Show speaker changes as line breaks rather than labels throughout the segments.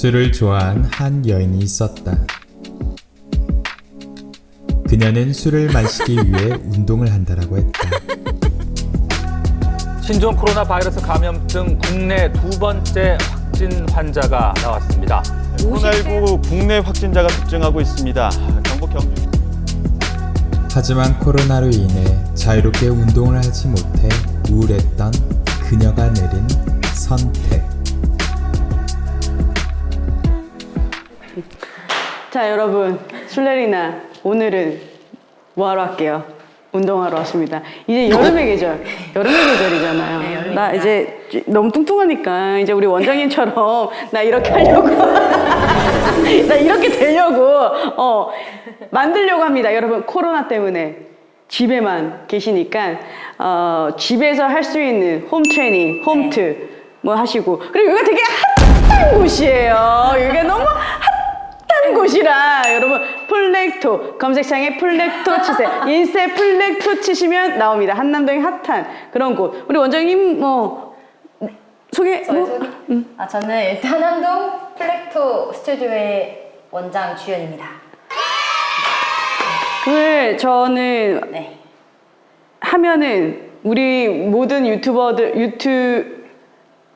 술을 좋아한 한 여인이 있었다. 그녀는 술을 마시기 위해 운동을 한다라고 했다.
신종 코로나 바이러스 감염증 국내 두 번째 확진 환자가 나왔습니다.
코로나19 국내 확진자가 급증하고 있습니다. 경북 경주
하지만 코로나로 인해 자유롭게 운동을 하지 못해 우울했던 그녀가 내린 선택.
자 여러분 술래리나 오늘은 뭐하러 할게요? 운동하러 왔습니다. 이제 여름의 계절, 여름의 계절이잖아요. 나 이제 너무 뚱뚱하니까 이제 우리 원장님처럼 나 이렇게 하려고, 나 이렇게 되려고 어 만들려고 합니다. 여러분 코로나 때문에 집에만 계시니까 어, 집에서 할 수 있는 홈 트레이닝, 홈트 뭐 하시고 그리고 여기가 되게 핫한 곳이에요. 여기가 너무 핫 한 곳이라 여러분 플렉토 검색창에 플렉토 치세요. 인쇄 플렉토 치시면 나옵니다. 한남동의 핫한 그런 곳. 우리 원장님 뭐 소개
저희
뭐
소개? 아, 저는 일단 한동 플렉토 스튜디오의 원장 주연입니다.
그 저는
네.
하면은 우리 모든 유튜버들 유튜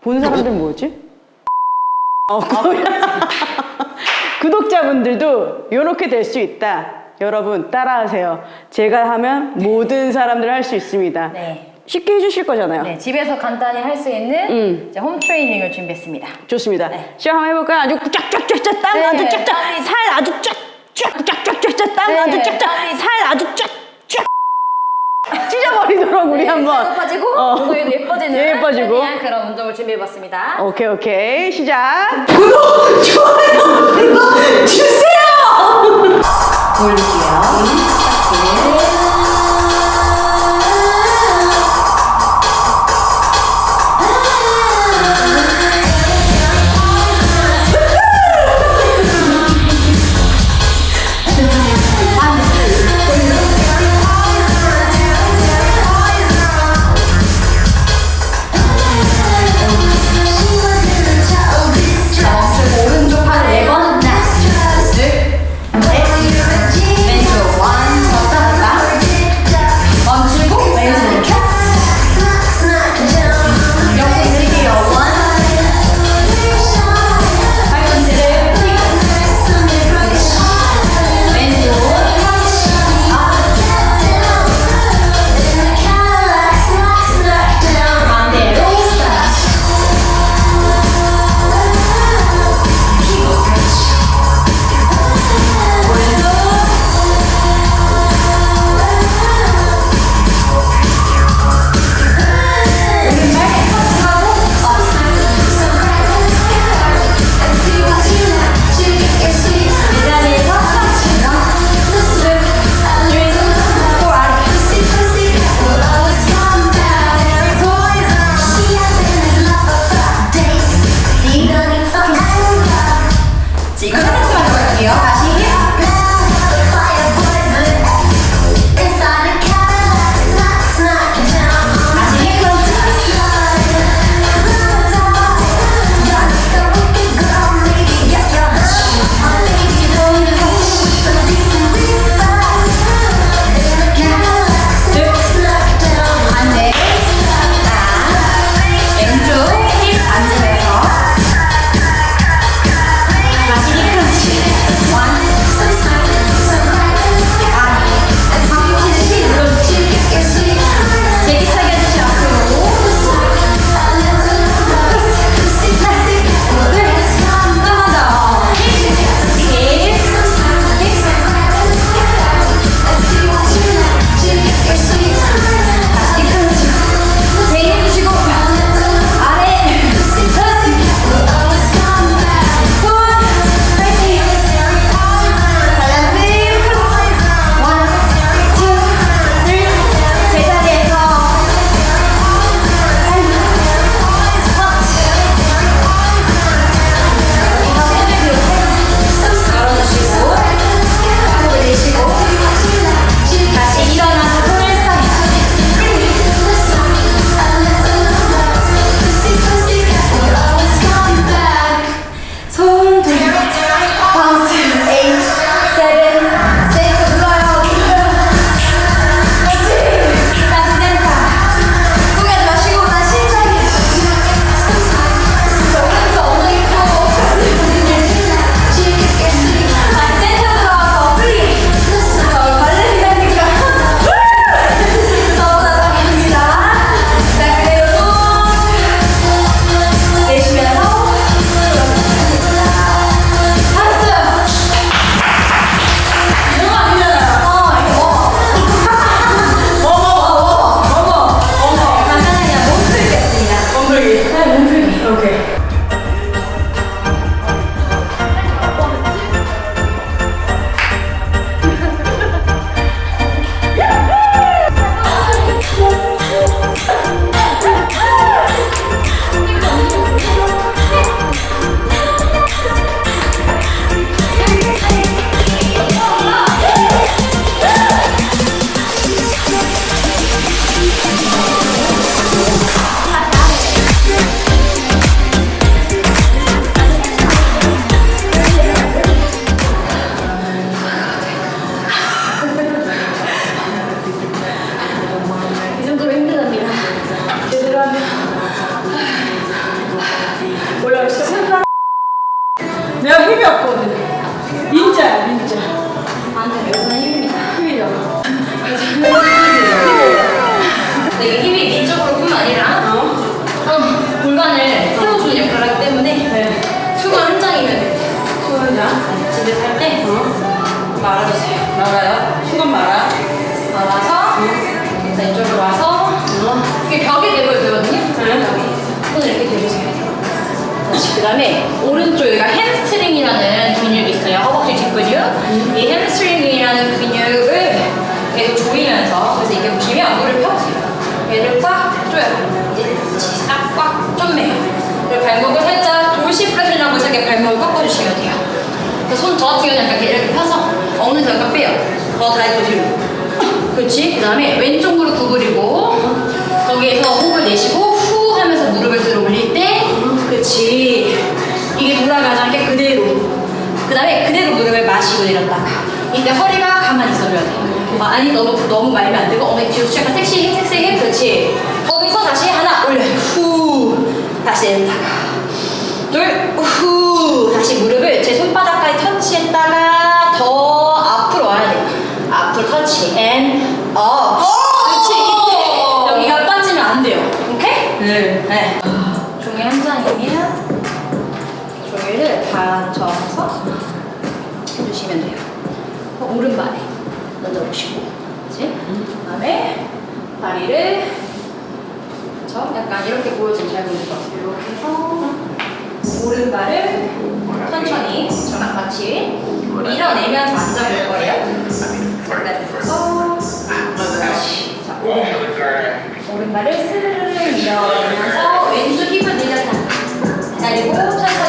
보는 사람들 뭐지? 어, 구독자분들도 이렇게 될 수 있다. 여러분 따라하세요. 제가 하면 모든 사람들 할 수 있습니다.
네.
쉽게 해주실 거잖아요.
네, 집에서 간단히 할 수 있는
음.
이제 홈 트레이닝을 준비했습니다.
좋습니다.
네.
시작 한번 해볼까요? 아주 쫙쫙쫙쫙 땀
네,
아주 쫙쫙
땀이-
살 아주 쫙쫙 쫙쫙쫙쫙 땀
네,
아주 쫙쫙 찢어 버리도록 우리
네,
한번
예뻐지고
어.
엉덩이도 예뻐지는
예, 예뻐지고.
그런 운동을 준비해봤습니다.
오케이 오케이 시작
오른쪽 말아주세요.
나가요. 수건 말아.
말아서 자 이쪽으로 와서 이게 벽에 대고 되거든요. 여기 손을 이렇게 대주세요. 그 다음에 오른쪽 여기가 햄스트링이라는 근육이 있어요. 허벅지 뒷근육. 이 햄스트링이라는 근육을 계속 조이면서 그래서 이게 보시면 무릎 펴보세요. 얘를 꽉 조여요. 이제 싹꽉 좀매요. 그리고 발목을 살짝 돌시 프레스라고 해서 이렇게 발목을 꺾어주시면 돼요. 그래서 손저 같은 경우는 약간 이렇게 펴서 어느 정도 빼요. 더 다리 뒤로. 그렇지. 그 다음에 왼쪽 무릎 구부리고 거기에서 호흡을 내쉬고 후 하면서 무릎을 들어 올릴 때 그렇지. 이게 돌아가지 않게 그대로. 그 다음에 그대로 무릎을 마시고 내렸다가 이때 허리가 가만히 있어줘야 돼. 어, 아니 너무 너무 말면 안 되고 엉덩이 뒤로 약간 섹시 섹시해 그렇지. 거기서 다시 하나 올려. 후 다시 내렸다가 둘, 후. 다시 무릎을 제 손바닥 and up. 그렇지. 이때 여기가 빠지면 안 돼요. 오케이?
네.
네. 종이 한 장이면 종이를 받쳐서 해주시면 돼요. 어, 오른발에 넣어보시고. 그렇지? 그다음에 다리를 그렇죠? 약간 이렇게 보여주면 잘 보일 것 같아요. 이렇게 해서 오른발을 천천히 저랑 같이 밀어내면서 앉아볼 거예요. 그래서 자, 오른발. 오른발을 스르르 밀어내면서 왼쪽 힙을 내렸다. 기다리고 천천히